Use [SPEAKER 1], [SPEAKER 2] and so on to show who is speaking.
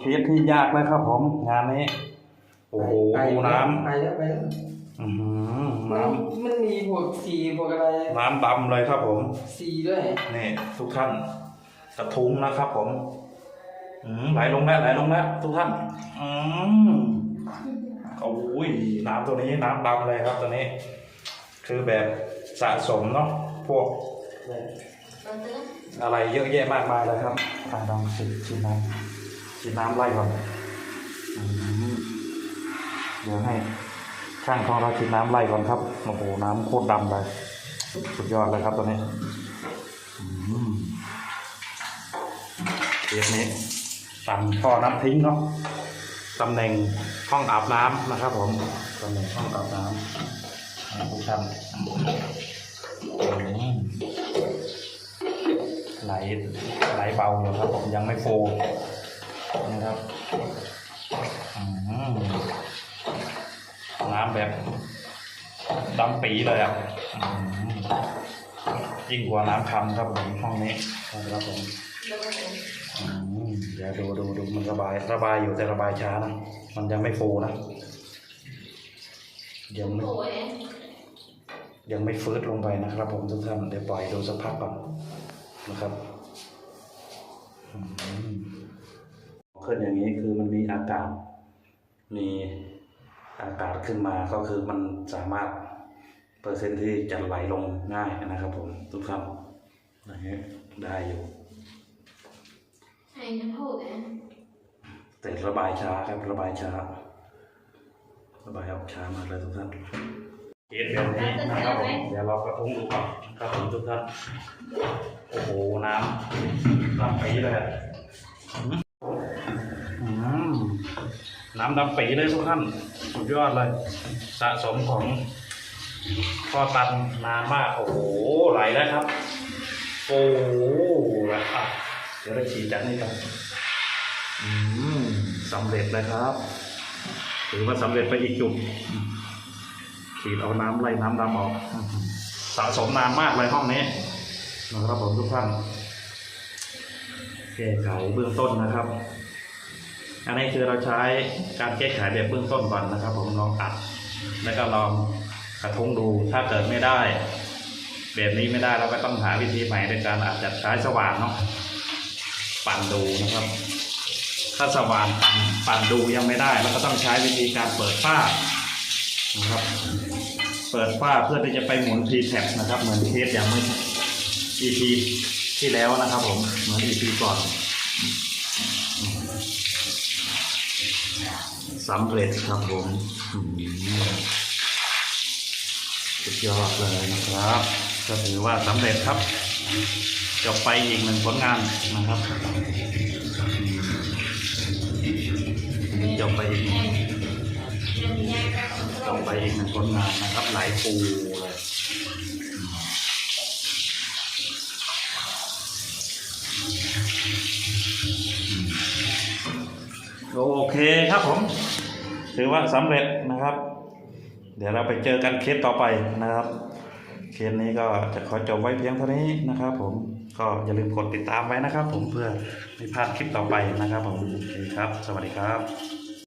[SPEAKER 1] เคสที่ยากแล้วครับผมงานนี้ โอ้โห
[SPEAKER 2] ไป
[SPEAKER 1] น้
[SPEAKER 2] ไปแล้วไปแล้วำ
[SPEAKER 1] อื้อหือ
[SPEAKER 2] มัน
[SPEAKER 1] น้
[SPEAKER 2] มันมีพวกสีพวกอะไรำ
[SPEAKER 1] น้ำดำเลยครับผม
[SPEAKER 2] สีด้วย
[SPEAKER 1] นี่ทุกท่าน กระทุงนะครับผม อืมไหลลงแล้วไหลลงแล้วทุกท่าน อืมโอ้ยน้ำตัวนี้น้ำดำเลยครับตัวนี้ คือแบบสะสมเนาะพวกอะไรเยอะแยะมากมายเลยครับอ่าลองชิมชิมน้ำ ชิมน้ำไล่ก่อนเดี๋ยวให้ช่างของเราชิมน้ำไล่ก่อนครับโอ้โหน้ำโคตรดำเลยสุดยอดเลยครับตัวนี้เรียบนี้ตันท่อน้ำทิ้งเนาะตำแหน่งห้องอาบน้ำนะครับ ผมตำแหน่งห้องอาบน้ำนะทุกท่านอืมไหลไหลเบาอยู่ครับผมยังไม่โฟ นะครับอืมน้ำแบบดำปีเลยอะอืมยิ่งกว่าน้ำคำครับผมห้องนี้นะครับผมอืมเดี๋ยวดูดูดูมันระบายระบายอยู่แต่ระบายช้านะมันยังไม่โฟล์นะยังไม่ยังไม่ฟื้นลงไปนะครับ ผมทุกท่านเดี๋ยวปล่อยดูสักพักก่อนนะครับ อืม ขึ้นอย่างนี้คือมันมีอากาศ มีอากาศขึ้นมาก็คือมันสามารถเปอร์เซ็นต์ที่จะไหลลงง่ายนะครับผมทุกท่านอย่างนี้ได้อยู่
[SPEAKER 3] Hay nó hụt á
[SPEAKER 1] แต่ระบายช้าครับระบายช้า ระบายออกช้ามากเลยทุกท่านเห็นแบบนี้นะครับผมเดี๋ยวเรากระทุ้งดูก่อนนะครับผมทุกท่านโอ้โหน้ำน้ำปีเลยอะอืม น้ำดำปีเลยทุกท่านสุดยอดเลย สะสมของพ่อตันนานมาก โอ้โหไหลแล้วครับ โอ้โหอะเดี๋ยวเราฉีดจากนี่กันอืมสำเร็จเลยครับถือว่าสำเร็จไปอีกจุดฉีดเอาน้ำไล่น้ำดำออกสะสมนานมากเลยห้องนี้นะครับผมทุกท่านแก้ไขเบื้องต้นนะครับ อันนี้คือเราใช้การแก้ไขแบบเบื้องต้นก่อนนะครับ ผมลองอัด แล้วก็ลองกระทุ้งดูถ้าเกิดไม่ได้ แบบนี้ไม่ได้เราก็ต้องหาวิธีใหม่ในการอาจจะใช้สว่านเนาะปั่นดูนะครับ ถ้าสว่านปั่นปั่นดูยังไม่ได้เราก็ต้องใช้วิธีการเปิดฝ้านะครับเปิดฝ้าเพื่อที่จะไปหมุน p ีแท็บนะครับ เหมือนเคสอย่างเมื่อ EP ที่แล้วนะครับผมเหมือน EP ก่อน สำเร็จครับผมสุดยอดเลยนะครับ ก็ถือว่าสำเร็จครับจบไปอีกหนึ่งผลงานนะครับจบไปอีกจบไปอีกหนึ่งผลงานนะครับ หลายปูเลย โอเคครับผม ถือว่าสำเร็จนะครับ เดี๋ยวเราไปเจอกันเคสต่อไปนะครับ เคสนี้ก็จะขอจบไว้เพียงเท่านี้นะครับผมก็อย่าลืมกดติดตามไว้นะครับ ผมเพื่อไม่พลาดคลิปต่อไปนะครับผมโอเคครับ สวัสดีครับ